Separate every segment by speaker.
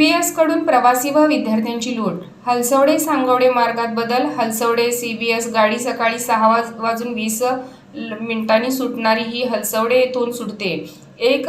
Speaker 1: सीबीएसकडून प्रवासी व विद्यार्थ्यांची लूट. हलसवडे सांगवडे मार्गात बदल. हलसवडे सीबीएस गाडी सकाळी सहा वाज वाजून वीस मिनिटांनी सुटणारी ही हलसवडे येथून सुटते. एक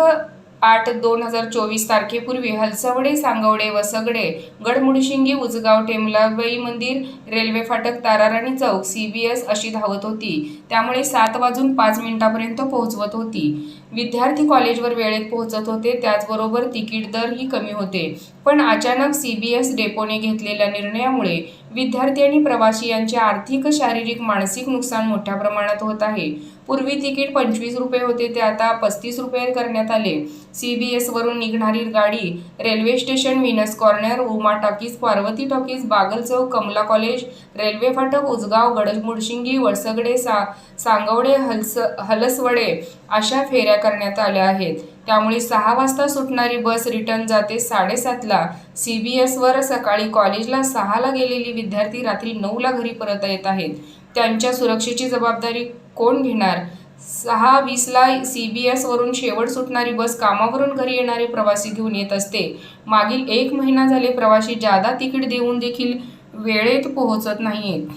Speaker 1: आठ दोन हजार चोवीस तारखेपूर्वी हलसवडे सांगवडे वसगडे गडमुडशिंगी उजगाव टेमलाबाई मंदिर रेल्वे फाटक ताराराणी चौक सीबीएस अशी धावत होती. त्यामुळे सात वाजून पाच मिनिटापर्यंत पोहोचवत होती. विद्यार्थी कॉलेजवर वेळेत पोहोचत होते त्याचबरोबर तिकीट दरही कमी होते. पण अचानक सी बी एस डेपोने घेतलेल्या निर्णयामुळे विद्यार्थी आणि प्रवासी यांचे आर्थिक शारीरिक मानसिक नुकसान मोठ्या प्रमाणात होत आहे. पूर्वी तिकीट पंचवीस रुपये होते ते आता पस्तीस रुपये करण्यात आले. सी बी एसवरून निघणारी गाडी railway station Venus corner Uma talkies Parvati talkies Bagal चौक कमला कॉलेज रेल्वे फाटक उजगाव गडमुडशिंगी वळसगडे सा सांगवडे हलस हलसवडे अशा फेऱ्या करण्यात आल्या आहेत. त्यामुळे सहा वाजता सुटणारी बस रिटर्न जाते साडेसातला. सी बी एसवर सकाळी कॉलेजला सहाला गेलेली विद्यार्थी रात्री नऊला घरी परत येत आहेत. त्यांच्या सुरक्षेची जबाबदारी कोण घेणार? सहा वीसला सी बी एसवरून शेवट सुटणारी बस कामावरून घरी येणारे प्रवासी घेऊन येत असते. मागील एक महिना झाले प्रवासी जादा तिकीट देऊन देखील वेळेत पोहोचत नाहीत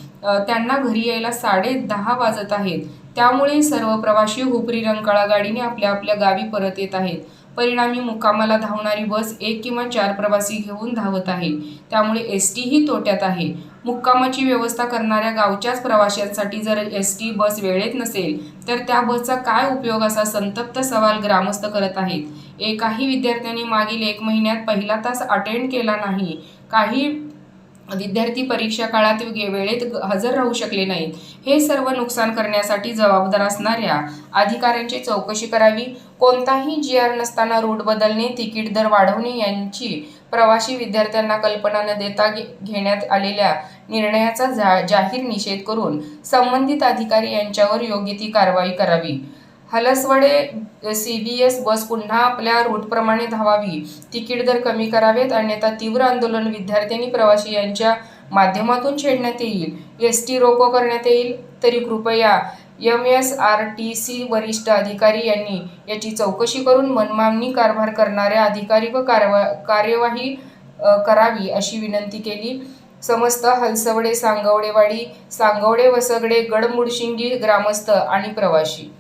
Speaker 1: त्यांना घरी यायला साडे दहा वाजत आहेत. त्यामुळे सर्व प्रवासी हुपरी रंकाळा गाडीने आपल्या आपल्या गावी परत येत आहेत. परिणामी मुक्कामाला धावणारी बस एक किंवा चार प्रवासी घेऊन धावत आहे. त्यामुळे एस टीही तोट्यात आहे. मुक्कामाची व्यवस्था करणाऱ्या गावच्याच प्रवाशांसाठी जर एस टी बस वेळेत नसेल तर त्या बसचा काय उपयोग असा संतप्त सवाल ग्रामस्थ करत आहेत. एकाही विद्यार्थ्यांनी मागील एक महिन्यात पहिला तास अटेंड केला नाही. काही विद्यार्थी परीक्षा काळात वेळेत हजर राहू शकले नाहीत. हे सर्व नुकसान करण्यासाठी जबाबदार असणाऱ्या अधिकाऱ्यांची चौकशी करावी. कोणताही जी आर नसताना रूट बदलणे तिकीट दर वाढवणे यांची प्रवासी विद्यार्थ्यांना कल्पना न देता घे- घेण्यात आलेल्या निर्णयाचा जा जाहीर निषेध करून संबंधित अधिकारी यांच्यावर योग्य ती कारवाई करावी. हलसवडे सी बी एस बस पुन्हा आपल्या रूटप्रमाणे धावावी. तिकीट दर कमी करावेत अन्यथा तीव्र आंदोलन विद्यार्थ्यांनी प्रवासी यांच्या माध्यमातून छेडण्यात येईल. एस टी रोको करण्यात येईल? तरी कृपया M S R T C वरिष्ठ अधिकारी यांनी याची चौकशी करून मनमानी कारभार करणाऱ्या अधिकारी व कारवा कार्यवाही करावी अशी विनंती केली. समस्त हलसवडे सांगवडेवाडी सांगवडे वसगडे गडमुडशिंगी ग्रामस्थ आणि प्रवासी